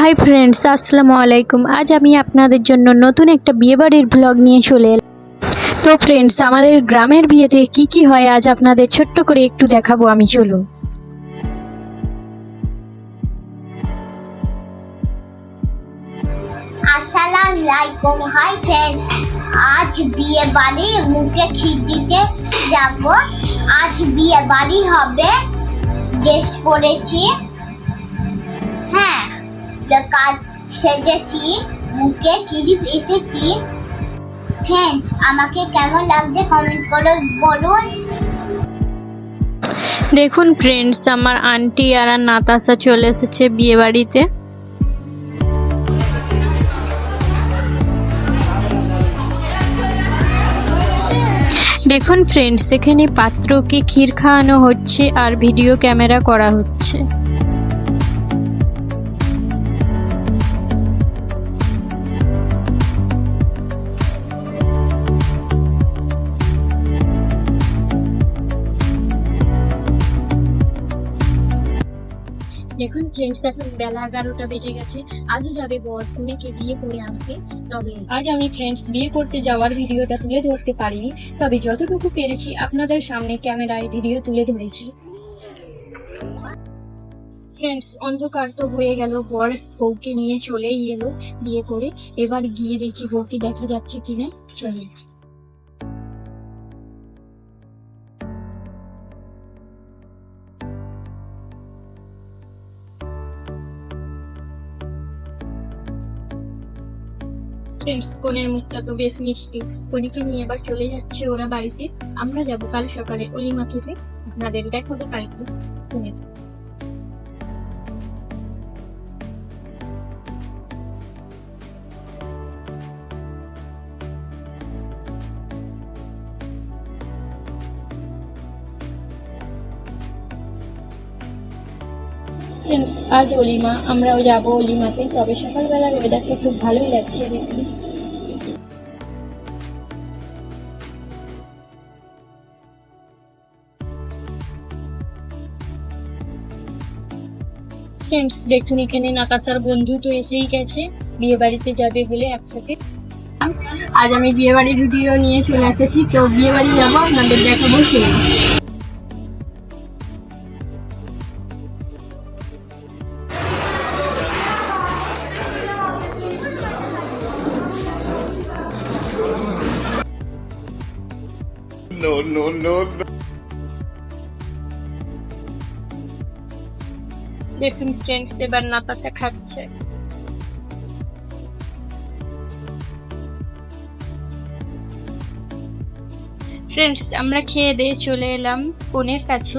Hi friends আসসালামু আলাইকুম। আজ আমি আপনাদের জন্য নতুন একটা বিয়েবাড়ির ভ্লগ নিয়ে চলে এলাম। তো ফ্রেন্ডস আমাদের গ্রামের বিয়েতে কি কি হয় আজ আপনাদের ছোট্ট করে একটু দেখাবো আমি, চলুন। আসসালাম আলাইকুম হাই ফ্রেন্ডস আজ বিয়ে বাড়ি মুখে ক্ষীর দিতে যাব। আজ বিয়ে বাড়ি হবে। ড্রেস পরেছি। কাজ সেজেছি, মুখে কিরিপ এঁটেছি। ফ্রেন্ডস আমাকে কেমন লাগছে কমেন্ট করে বলুন। দেখুন ফ্রেন্ডস আমার আন্টি আর নাতাশা চলে এসেছে বিয়ে বাড়িতে। দেখুন ফ্রেন্ডস এখানে পাত্রকে ক্ষীর খাওয়ানো হচ্ছে আর ভিডিও ক্যামেরা করা হচ্ছে। দেখুন ফ্রেন্ডস এখন বেলা এগারোটা বেজে গেছে। আজও যাবে বর কনেকে বিয়ে করে আনতে। তবে আজ আমি ফ্রেন্ডস বিয়ে করতে যাওয়ার ভিডিওটা তুলে ধরতে পারিনি। তবে যতটুকু পেরেছি, আপনাদের সামনে ক্যামেরায় ভিডিও তুলে ধরেছি। ফ্রেন্ডস অন্ধকার তো হয়ে গেল, বর বউকে নিয়ে চলেই এলো বিয়ে করে। এবার গিয়ে দেখি বউকে দেখা যাচ্ছে কিনা। চলে ফ্রেন্ডস কনের মুখটা তো বেশ মিষ্টি। কনেকে নিয়ে এবার চলে যাচ্ছে ওরা বাড়িতে। আমরা যাব কাল সকালে অলিমা খেতে আপনাদের দেখাবো কালকে। আজ অলিমা আমরাও যাব অলিমাতে তবে সকালবেলার ওয়েদারটা খুব ভালোই লাগছে দেখতে। ফ্রেন্ডস দেখুন এখানে নাকাসার বন্ধু তো এসেই গেছে বিয়ে বাড়িতে যাবে বলে একসাথে। আজ আমি বিয়ে বাড়ির ভিডিও নিয়ে চলে এসেছি, তো বিয়ে বাড়ি যাব, আপনাদের দেখাবো চলুন No, no, no, no. দেখুন ফ্রেন্ডস এবার নাতাশা খাচ্ছে। ফ্রেন্ডস আমরা খেয়ে দিয়ে চলে এলাম বোনের কাছে।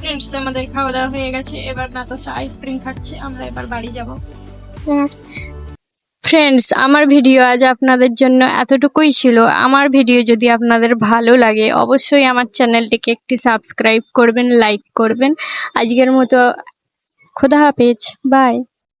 ফ্রেন্ডস আমাদের খাওয়া দাওয়া হয়ে গেছে এবার নাতাশা আইসক্রিম খাচ্ছে আমরা এবার বাড়ি যাব। ফ্রেন্ডস আমার ভিডিও আজ আপনাদের জন্য এতটুকুই ছিল। আমার ভিডিও যদি আপনাদের ভালো লাগে, অবশ্যই আমার চ্যানেলটিকে একটি সাবস্ক্রাইব করবেন লাইক করবেন। আজকের মতো খোদা হাফেজ। বাই